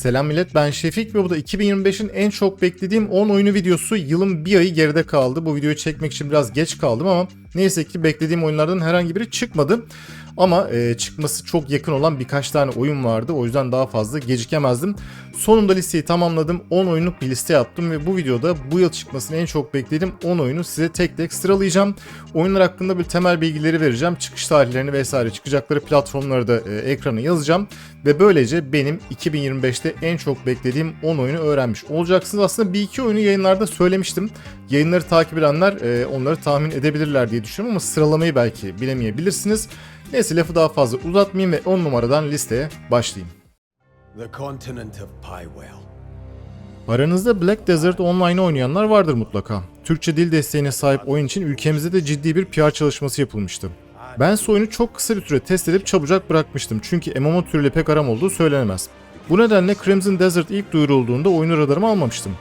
Selam millet ben Şefik ve bu da 2025'in en çok beklediğim 10 oyunu videosu. Yılın bir ayı geride kaldı. Bu videoyu çekmek için biraz geç kaldım ama neyse ki beklediğim oyunlardan herhangi biri çıkmadı. Ama e, çıkması çok yakın olan birkaç tane oyun vardı. O yüzden daha fazla gecikemezdim. Sonunda listeyi tamamladım. 10 oyunluk bir liste yaptım ve bu videoda bu yıl çıkmasını en çok beklediğim 10 oyunu size tek tek sıralayacağım. Oyunlar hakkında bir temel bilgileri vereceğim. Çıkış tarihlerini vesaire çıkacakları platformları da e, ekrana yazacağım. Ve böylece benim 2025'te en çok beklediğim 10 oyunu öğrenmiş olacaksınız. Aslında bir iki oyunu yayınlarda söylemiştim. Yayınları takip edenler e, onları tahmin edebilirler diye düşünüyorum ama sıralamayı belki bilemeyebilirsiniz. Neyse lafı daha fazla uzatmayayım ve 10 numaradan listeye başlayayım. The continent of Pywell. Aranızda Black Desert Online oynayanlar vardır mutlaka. Türkçe dil desteğine sahip oyun için ülkemizde de ciddi bir PR çalışması yapılmıştı. Ben oyunu çok kısa bir süre test edip çabucak bırakmıştım çünkü MMO türüyle pek aram olduğu söylenemez. Bu nedenle Crimson Desert ilk duyurulduğunda oyunu radarıma almamıştım.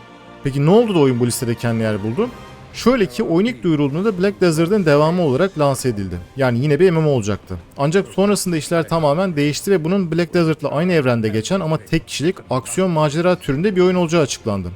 Peki ne oldu da oyun bu listede kendi yer buldu? Şöyle ki oyun ilk duyurulduğunda Black Desert'ın devamı olarak lanse edildi. Yani yine bir MMO olacaktı. Ancak sonrasında işler tamamen değişti ve bunun Black Desert'la aynı evrende geçen ama tek kişilik aksiyon macera türünde bir oyun olacağı açıklandı.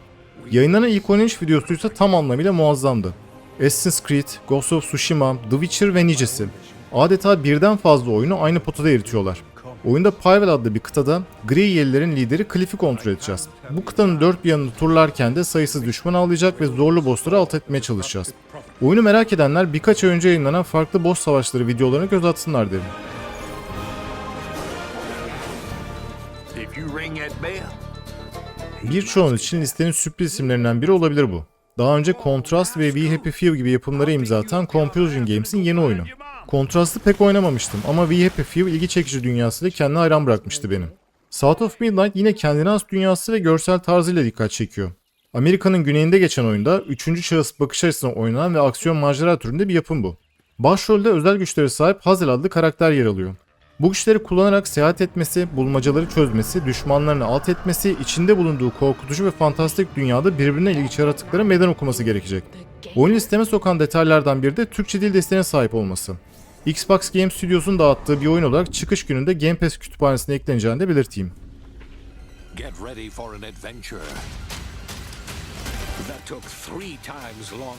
Yayınlanan ilk oynanış videosu ise tam anlamıyla muazzamdı. Assassin's Creed, Ghost of Tsushima, The Witcher ve nicesi. Adeta birden fazla oyunu aynı potada eritiyorlar. Oyunda Payvel adlı bir kıtada Gri Yelilerin lideri Cliff'i kontrol edeceğiz. Bu kıtanın dört bir yanını turlarken de sayısız düşman avlayacak ve zorlu bossları alt etmeye çalışacağız. Oyunu merak edenler birkaç ay önce yayınlanan farklı boss savaşları videolarına göz atsınlar derim. Birçoğunuz için listenin sürpriz isimlerinden biri olabilir bu. Daha önce Contrast ve We Happy Few gibi yapımları imza atan Compulsion Games'in yeni oyunu. Contrast'ı pek oynamamıştım ama We Happy Few ilgi çekici dünyasıyla kendine hayran bırakmıştı beni. South of Midnight yine kendine has dünyası ve görsel tarzıyla dikkat çekiyor. Amerika'nın güneyinde geçen oyunda 3. şahıs bakış açısına oynanan ve aksiyon macera türünde bir yapım bu. Başrolde özel güçlere sahip Hazel adlı karakter yer alıyor. Bu güçleri kullanarak seyahat etmesi, bulmacaları çözmesi, düşmanlarını alt etmesi, içinde bulunduğu korkutucu ve fantastik dünyada birbirine ilginç yaratıklara meydan okuması gerekecek. Oyun listeme sokan detaylardan biri de Türkçe dil desteğine sahip olması. Xbox Game Studios'un dağıttığı bir oyun olarak çıkış gününde Game Pass kütüphanesine ekleneceğini de belirteyim. get ready for an adventure.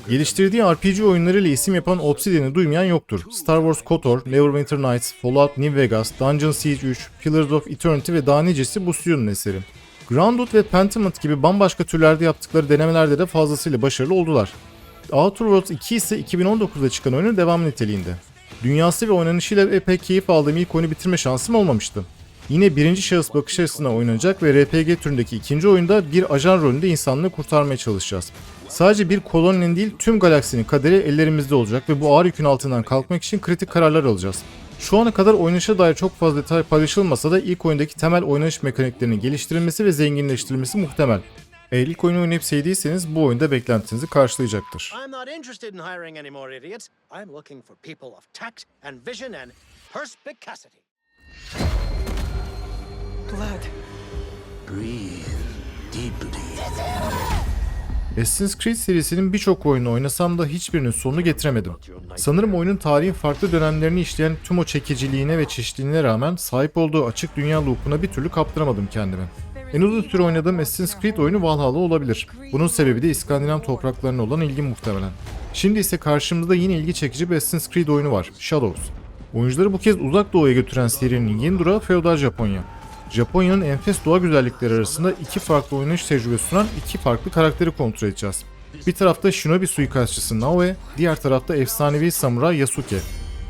Geliştirdiği RPG oyunlarıyla isim yapan Obsidian'ı duymayan yoktur. Star Wars KOTOR, Neverwinter Nights, Fallout New Vegas, Dungeon Siege 3, Pillars of Eternity ve daha nicesi bu stüdyonun eseri. Grounded ve Pentiment gibi bambaşka türlerde yaptıkları denemelerde de fazlasıyla başarılı oldular. Outer Worlds 2 ise 2019'da çıkan oyunun devam niteliğinde. Dünyası ve oynanışıyla epey keyif aldığım ilk oyunu bitirme şansım olmamıştı. Yine birinci şahıs bakış açısına oynanacak ve RPG türündeki ikinci oyunda bir ajan rolünde insanlığı kurtarmaya çalışacağız. Sadece bir koloninin değil tüm galaksinin kaderi ellerimizde olacak ve bu ağır yükün altından kalkmak için kritik kararlar alacağız. Şu ana kadar oynanışa dair çok fazla detay paylaşılmasa da ilk oyundaki temel oynanış mekaniklerinin geliştirilmesi ve zenginleştirilmesi muhtemel. Eğer ilk oyunu oynayıp sevdiyseniz bu oyunda beklentinizi karşılayacaktır. Blood. Breathe deeply. Assassin's Creed serisinin birçok oyunu oynasam da hiçbirinin sonunu getiremedim. Sanırım oyunun tarihin farklı dönemlerini işleyen tüm o çekiciliğine ve çeşitliliğine rağmen sahip olduğu açık dünya loop'una bir türlü kaptıramadım kendimi. En uzun süre oynadığım Assassin's Creed oyunu Valhalla olabilir. Bunun sebebi de İskandinav topraklarına olan ilgim muhtemelen. Şimdi ise karşımızda yine ilgi çekici bir Assassin's Creed oyunu var, Shadows. Oyuncuları bu kez uzak doğuya götüren serinin yeni durağı feodal Japonya. Japonya'nın enfes doğa güzellikleri arasında iki farklı oynanış tecrübesi sunan iki farklı karakteri kontrol edeceğiz. Bir tarafta Shinobi suikastçısı Naoe, diğer tarafta efsanevi samuray Yasuke.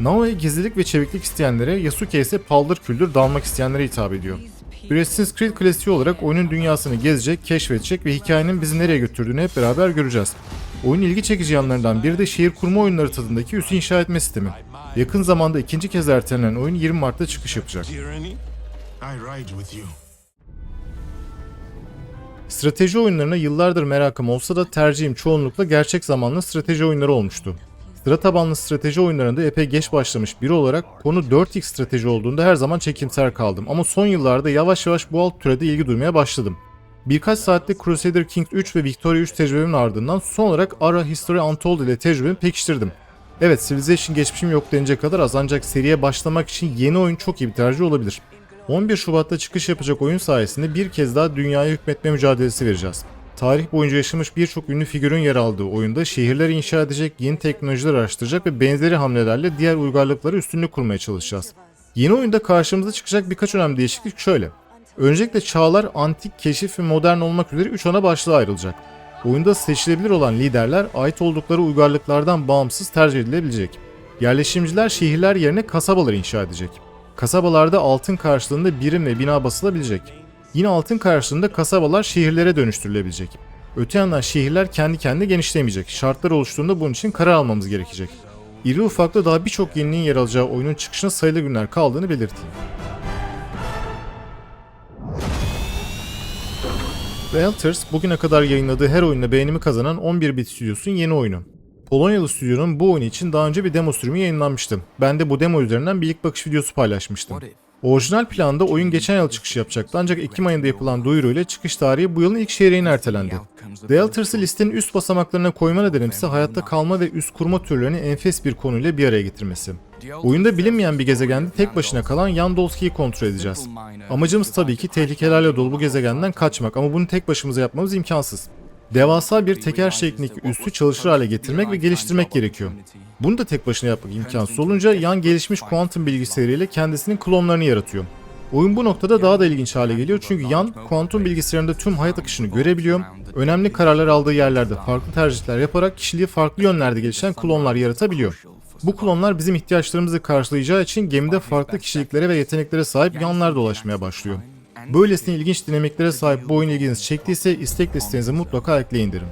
Naoe gizlilik ve çeviklik isteyenlere, Yasuke ise paldır küldür dalmak isteyenlere hitap ediyor. Assassin's Creed klasiği olarak oyunun dünyasını gezecek, keşfedecek ve hikayenin bizi nereye götürdüğünü hep beraber göreceğiz. Oyunun ilgi çekici yanlarından biri de şehir kurma oyunları tadındaki üs inşa etme sistemi. Yakın zamanda ikinci kez ertelenen oyun 20 Mart'ta çıkış yapacak. Strateji oyunlarına yıllardır merakım olsa da tercihim çoğunlukla gerçek zamanlı strateji oyunları olmuştu. Sıra tabanlı strateji oyunlarında epey geç başlamış biri olarak konu 4x strateji olduğunda her zaman çekimser kaldım ama son yıllarda yavaş yavaş bu alt türede ilgi duymaya başladım. Birkaç saatte Crusader Kings 3 ve Victoria 3 tecrübemin ardından son olarak Ara History Untold ile tecrübemi pekiştirdim. Evet Civilization geçmişim yok denecek kadar az ancak seriye başlamak için yeni oyun çok iyi bir tercih olabilir. 11 Şubat'ta çıkış yapacak oyun sayesinde bir kez daha dünyaya hükmetme mücadelesi vereceğiz. Tarih boyunca yaşamış birçok ünlü figürün yer aldığı oyunda şehirler inşa edecek, yeni teknolojiler araştıracak ve benzeri hamlelerle diğer uygarlıklara üstünlük kurmaya çalışacağız. Yeni oyunda karşımıza çıkacak birkaç önemli değişiklik şöyle. Öncelikle çağlar antik, keşif ve modern olmak üzere 3 ana başlığa ayrılacak. Oyunda seçilebilir olan liderler ait oldukları uygarlıklardan bağımsız tercih edilebilecek. Yerleşimciler şehirler yerine kasabalar inşa edecek. Kasabalarda altın karşılığında birim ve bina basılabilecek. Yine altın karşılığında kasabalar şehirlere dönüştürülebilecek. Öte yandan şehirler kendi kendine genişlemeyecek. Şartlar oluştuğunda bunun için karar almamız gerekecek. İri ufaklı daha birçok yeniliğin yer alacağı oyunun çıkışına sayılı günler kaldığını belirteyim. Realtors bugüne kadar yayınladığı her oyunla beğenimi kazanan 11 bit stüdyosunun yeni oyunu. Polonyalı stüdyonun bu oyun için daha önce bir demo sürümü yayınlanmıştı. Ben de bu demo üzerinden bir ilk bakış videosu paylaşmıştım. Orijinal planda oyun geçen yıl çıkış yapacaktı ancak Ekim ayında yapılan duyuruyla çıkış tarihi bu yılın ilk çeyreğine ertelendi. Realtors'ı listenin üst basamaklarına koyma nedenim ise hayatta kalma ve üst kurma türlerini enfes bir konuyla bir araya getirmesi. Oyunda bilinmeyen bir gezegende tek başına kalan Yandolski'yi kontrol edeceğiz. Amacımız tabii ki tehlikelerle dolu bu gezegenden kaçmak ama bunu tek başımıza yapmamız imkansız. Devasa bir teker şeklindeki üssü çalışır hale getirmek ve geliştirmek gerekiyor. Bunu da tek başına yapmak imkansız olunca yan gelişmiş kuantum bilgisayarıyla kendisinin klonlarını yaratıyor. Oyun bu noktada daha da ilginç hale geliyor çünkü Yan kuantum bilgisayarında tüm hayat akışını görebiliyor, önemli kararlar aldığı yerlerde farklı tercihler yaparak kişiliği farklı yönlerde gelişen klonlar yaratabiliyor. Bu klonlar bizim ihtiyaçlarımızı karşılayacağı için gemide farklı kişiliklere ve yeteneklere sahip yanlar dolaşmaya başlıyor. Böylesine ilginç dinamiklere sahip bu oyun ilginizi çektiyse istek listenize mutlaka ekleyin derim.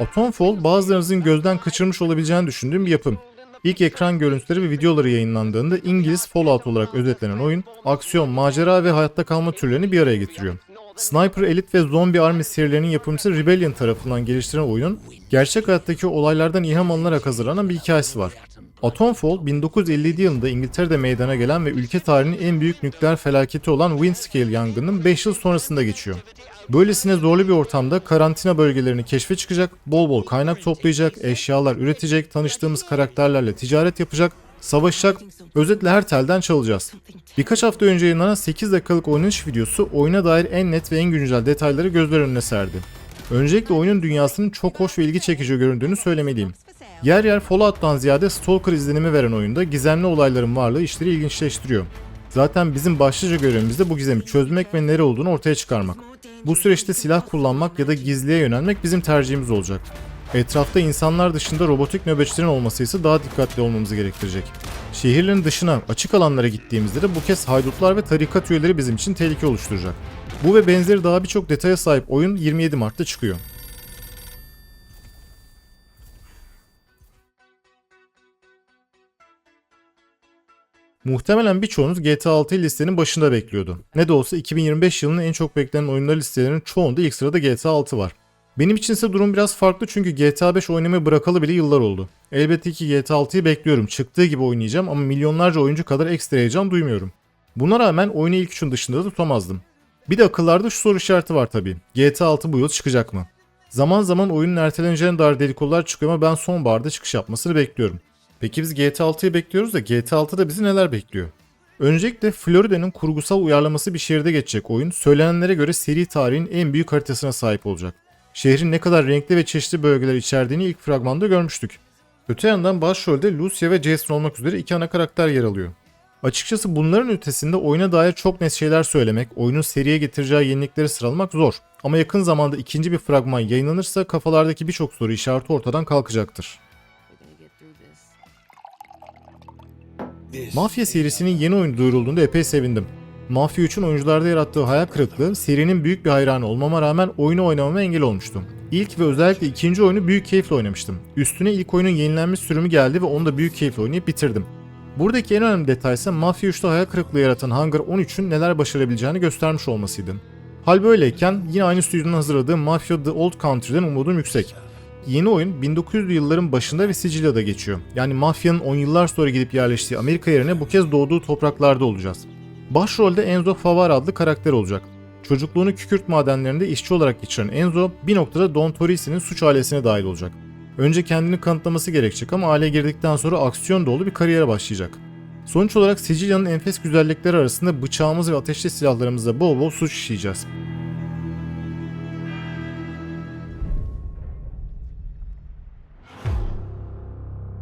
Atomfall bazılarınızın gözden kaçırmış olabileceğini düşündüğüm bir yapım. İlk ekran görüntüleri ve videoları yayınlandığında İngiliz Fallout olarak özetlenen oyun, aksiyon, macera ve hayatta kalma türlerini bir araya getiriyor. Sniper Elite ve Zombie Army serilerinin yapımcısı Rebellion tarafından geliştirilen oyunun, gerçek hayattaki olaylardan ilham alınarak hazırlanan bir hikayesi var. Atomfall, 1957 yılında İngiltere'de meydana gelen ve ülke tarihinin en büyük nükleer felaketi olan Windscale yangınının 5 yıl sonrasında geçiyor. Böylesine zorlu bir ortamda karantina bölgelerini keşfe çıkacak, bol bol kaynak toplayacak, eşyalar üretecek, tanıştığımız karakterlerle ticaret yapacak, savaşacak, özetle her telden çalacağız. Birkaç hafta önce yayınlanan 8 dakikalık oynanış videosu oyuna dair en net ve en güncel detayları gözler önüne serdi. Öncelikle oyunun dünyasının çok hoş ve ilgi çekici göründüğünü söylemeliyim. Yer yer Fallout'tan ziyade Stalker izlenimi veren oyunda gizemli olayların varlığı işleri ilginçleştiriyor. Zaten bizim başlıca görevimiz de bu gizemi çözmek ve nere olduğunu ortaya çıkarmak. Bu süreçte silah kullanmak ya da gizliye yönelmek bizim tercihimiz olacak. Etrafta insanlar dışında robotik nöbetçilerin olması ise daha dikkatli olmamızı gerektirecek. Şehirlerin dışına, açık alanlara gittiğimizde de bu kez haydutlar ve tarikat üyeleri bizim için tehlike oluşturacak. Bu ve benzeri daha birçok detaya sahip oyun 27 Mart'ta çıkıyor. Muhtemelen birçoğunuz GTA 6'yı listenin başında bekliyordu. Ne de olsa 2025 yılının en çok beklenen oyunlar listelerinin çoğunda ilk sırada GTA 6 var. Benim için ise durum biraz farklı çünkü GTA 5 oynamayı bırakalı bile yıllar oldu. Elbette ki GTA 6'yı bekliyorum. Çıktığı gibi oynayacağım ama milyonlarca oyuncu kadar ekstra heyecan duymuyorum. Buna rağmen oyunu ilk üçün dışında da tutamazdım. Bir de akıllarda şu soru işareti var tabii. GTA 6 bu yıl çıkacak mı? Zaman zaman oyunun erteleneceğine dair dedikodular çıkıyor ama ben sonbaharda çıkış yapmasını bekliyorum. Peki biz GTA 6'yı bekliyoruz da GTA 6'da bizi neler bekliyor? Öncelikle Florida'nın kurgusal uyarlaması bir şehirde geçecek oyun, söylenenlere göre seri tarihin en büyük haritasına sahip olacak. Şehrin ne kadar renkli ve çeşitli bölgeler içerdiğini ilk fragmanda görmüştük. Öte yandan başrolde Lucia ve Jason olmak üzere iki ana karakter yer alıyor. Açıkçası bunların ötesinde oyuna dair çok net şeyler söylemek, oyunun seriye getireceği yenilikleri sıralamak zor. Ama yakın zamanda ikinci bir fragman yayınlanırsa kafalardaki birçok soru işareti ortadan kalkacaktır. Mafya serisinin yeni oyunu duyurulduğunda epey sevindim. Mafya 3'ün oyuncularda yarattığı hayal kırıklığı serinin büyük bir hayranı olmama rağmen oyunu oynamama engel olmuştu. İlk ve özellikle ikinci oyunu büyük keyifle oynamıştım. Üstüne ilk oyunun yenilenmiş sürümü geldi ve onu da büyük keyifle oynayıp bitirdim. Buradaki en önemli detay ise Mafya 3'te hayal kırıklığı yaratan Hunger 13'ün neler başarabileceğini göstermiş olmasıydı. Hal böyleyken yine aynı stüdyonun hazırladığı Mafia The Old Country'den umudum yüksek. Yeni oyun 1900'lü yılların başında ve Sicilya'da geçiyor. Yani mafyanın 10 yıllar sonra gidip yerleştiği Amerika yerine bu kez doğduğu topraklarda olacağız. Başrolde Enzo Favara adlı karakter olacak. Çocukluğunu kükürt madenlerinde işçi olarak geçiren Enzo bir noktada Don Torrisi'nin suç ailesine dahil olacak. Önce kendini kanıtlaması gerekecek ama aileye girdikten sonra aksiyon dolu bir kariyere başlayacak. Sonuç olarak Sicilya'nın enfes güzellikleri arasında bıçağımız ve ateşli silahlarımızla bol bol suç işleyeceğiz.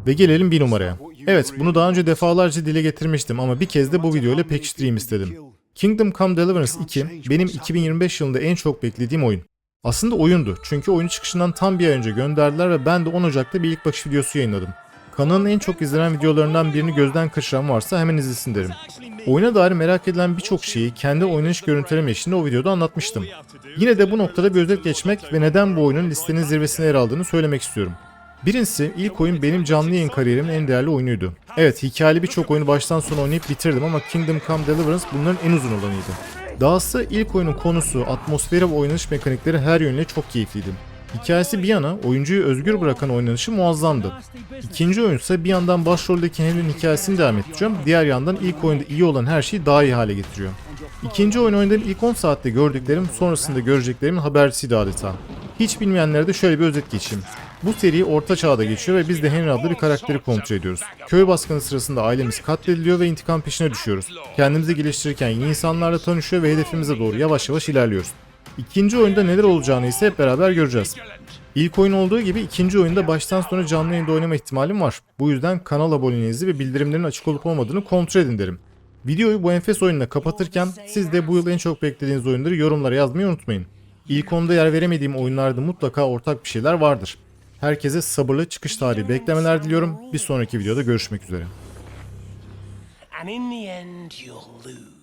Ve gelelim bir numaraya. Evet bunu daha önce defalarca dile getirmiştim ama bir kez de bu videoyla pekiştireyim istedim. Kingdom Come Deliverance 2 benim 2025 yılında en çok beklediğim oyun. Aslında oyundu çünkü oyun çıkışından tam bir ay önce gönderdiler ve ben de 10 Ocak'ta bir ilk bakış videosu yayınladım. Kanalın en çok izlenen videolarından birini gözden kaçıran varsa hemen izlesin derim. Oyuna dair merak edilen birçok şeyi kendi oynanış görüntülerim eşliğinde o videoda anlatmıştım. Yine de bu noktada bir özet geçmek ve neden bu oyunun listenin zirvesine yer aldığını söylemek istiyorum. Birincisi ilk oyun benim canlı yayın kariyerimin en değerli oyunuydu. Evet hikayeli birçok oyunu baştan sona oynayıp bitirdim ama Kingdom Come Deliverance bunların en uzun olanıydı. Dahası ilk oyunun konusu, atmosferi ve oynanış mekanikleri her yönüyle çok keyifliydi. Hikayesi bir yana oyuncuyu özgür bırakan oynanışı muazzamdı. İkinci oyun ise bir yandan başroldeki Henry'nin hikayesini devam ettiriyor, diğer yandan ilk oyunda iyi olan her şeyi daha iyi hale getiriyor. İkinci oyun oynadığım ilk 10 saatte gördüklerim sonrasında göreceklerimin habercisiydi adeta. Hiç bilmeyenlere de şöyle bir özet geçeyim. Bu seri orta çağda geçiyor ve biz de Henry adlı bir karakteri kontrol ediyoruz. Köy baskını sırasında ailemiz katlediliyor ve intikam peşine düşüyoruz. Kendimizi geliştirirken yeni insanlarla tanışıyor ve hedefimize doğru yavaş yavaş ilerliyoruz. İkinci oyunda neler olacağını ise hep beraber göreceğiz. İlk oyun olduğu gibi ikinci oyunda baştan sona canlı yayında oynama ihtimalim var. Bu yüzden kanal aboneliğinizi ve bildirimlerin açık olup olmadığını kontrol edin derim. Videoyu bu enfes oyunla kapatırken siz de bu yıl en çok beklediğiniz oyunları yorumlara yazmayı unutmayın. İlk onda yer veremediğim oyunlarda mutlaka ortak bir şeyler vardır. Herkese sabırlı çıkış tarihi beklemeler diliyorum. Bir sonraki videoda görüşmek üzere. And in the end, you'll lose.